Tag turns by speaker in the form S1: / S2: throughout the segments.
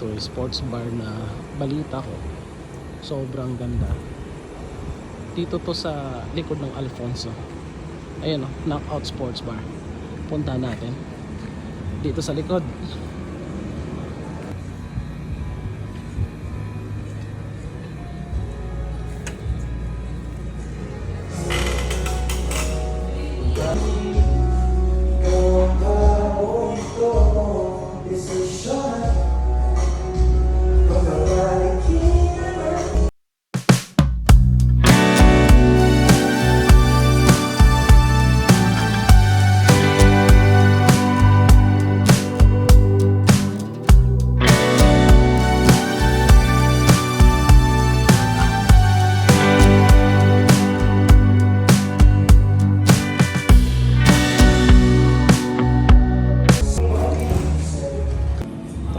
S1: dito eh, sports bar na balita ko. Sobrang ganda. Dito to sa likod ng Alfonso. Ayan oh, Knockout Sports Bar. Punta natin. Dito sa likod.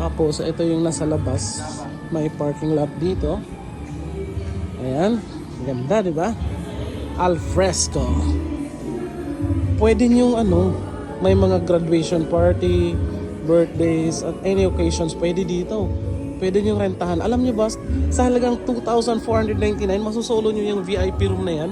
S1: Tapos ito yung nasa labas. May parking lot dito. Ayan. Ganda, di ba? Al fresco. Pwede yung ano, may mga graduation party, birthdays, at any occasions, pwede dito. Pwede nyo rentahan. Alam nyo ba, sa halagang 2,499, masusolo nyo yung VIP room na yan.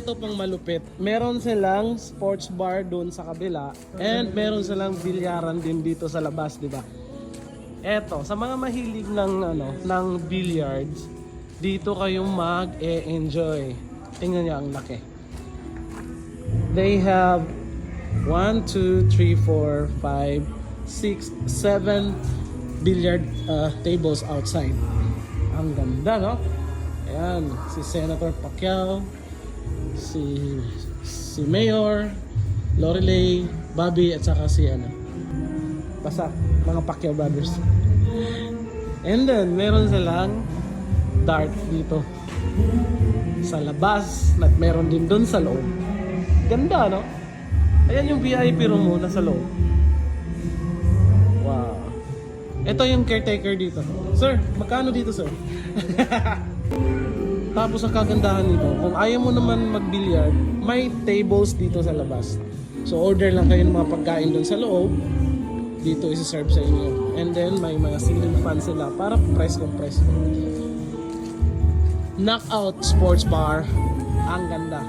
S1: ito pang malupit, meron silang sports bar doon sa kabila and meron silang bilyaran din dito sa labas, di ba? Eto, sa mga mahilig ng ano, ng billiards, dito kayong mag-e-enjoy. Tingnan niyo ang laki. They have 1, 2, 3, 4, 5, 6, 7 billiard uh, tables outside. Ang ganda, no? Ayan, si Senator Pacquiao, si si Mayor, Lorelei, Bobby at saka si ano. Basta mga Pacquiao brothers. And then meron silang dart dito sa labas at meron din doon sa loob. Ganda no? Ayan yung VIP room mo nasa loob. Wow. Ito yung caretaker dito. Sir, magkano dito sir? Tapos ang kagandahan nito, kung ayaw mo naman mag-billiard, may tables dito sa labas. So order lang kayo ng mga pagkain doon sa loob. Dito isi-serve sa inyo. And then may mga ceiling fan sila para press compress. Knockout Sports Bar. Ang ganda.